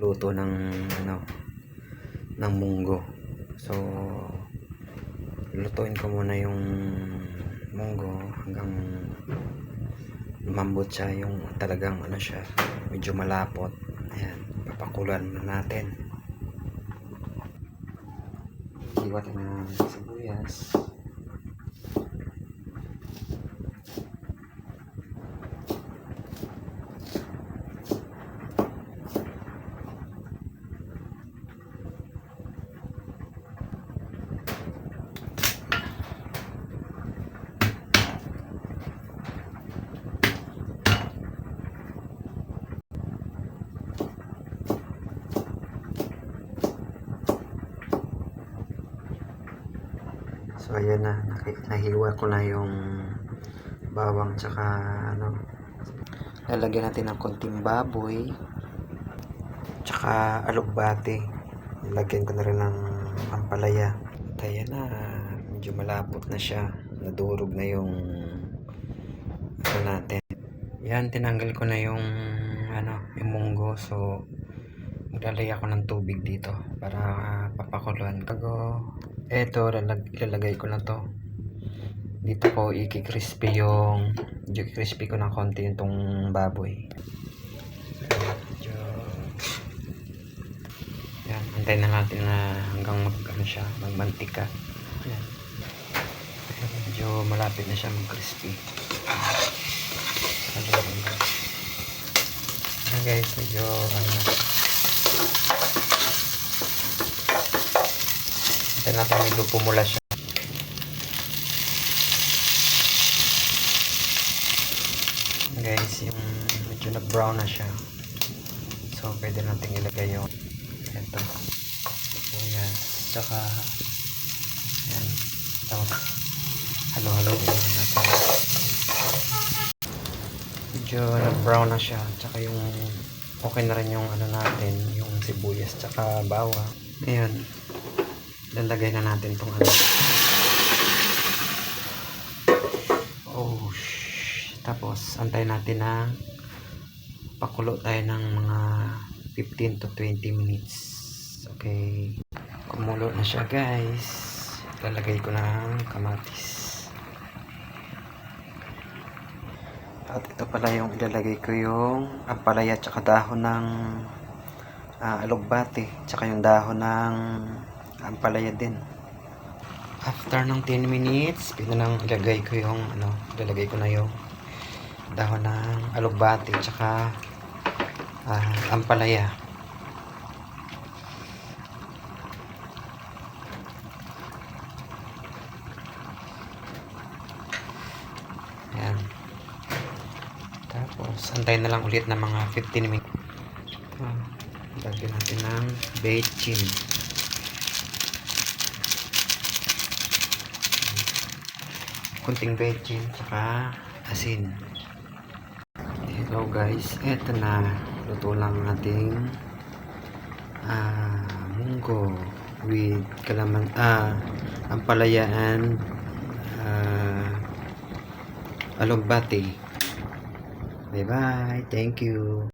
luto ng ano ng munggo. So lutuin ko muna yung munggo hanggang lumambot siya yung talagang ano siya medyo malapot. Ayan papakulan na natin. Hiwat na ng sibuyas So ayan na, nahiwa ko na yung bawang tsaka ano. Lalagyan natin ng konting baboy tsaka alugbate. Lagyan ko na rin ng ampalaya. At ayan na, medyo malapot na siya. Nadurog na yung ano natin. Yan, tinanggal ko na yung ano, yung munggo. So, maglalagay ako ng tubig dito para ah, papakuluan. Kago, eto, lalag, ilalagay ko na to. Dito ko iki-crispy yung, medyo crispy ko ng konti yung tong baboy. Medyo, yan, antayin na natin na hanggang mag, ano siya, magmantika. Yan. Medyo malapit na siya mag-crispy. Ano ba? Ayan guys, medyo ano na. Antayin natin medyo pumula siya. Guys, yung medyo nag-brown na siya. So, pwede natin ilagay yung ito. Sibuyas. Tsaka, yan. Tapos, halo-halo na natin. Medyo nag-brown na siya. Tsaka yung okay na rin yung ano natin, yung sibuyas tsaka bawang. Ngayon, lalagay na natin tong ano. Oh. Tapos, antay natin na pakulo tayo ng mga 15 to 20 minutes. Okay. Kumulo na siya, guys. Lalagay ko ng kamatis. At ito pala yung ilalagay ko yung ampalaya tsaka dahon ng ah, alugbate tsaka yung dahon ng ampalaya din. After ng 10 minutes, pwede nang ilagay ko yung ano, ilalagay ko na yung dahon ng alugbate tsaka ah, ampalaya. Ayan. Tapos, antayin na lang ulit ng mga 15 minutes. Ito, lagyan natin ng bechin. Kunting bechin, tsaka asin. Hello guys, eto na. Luto lang ang ating ah, munggo with kalaman, ah, ampalayaan, ah, alugbate. Bye bye. Thank you.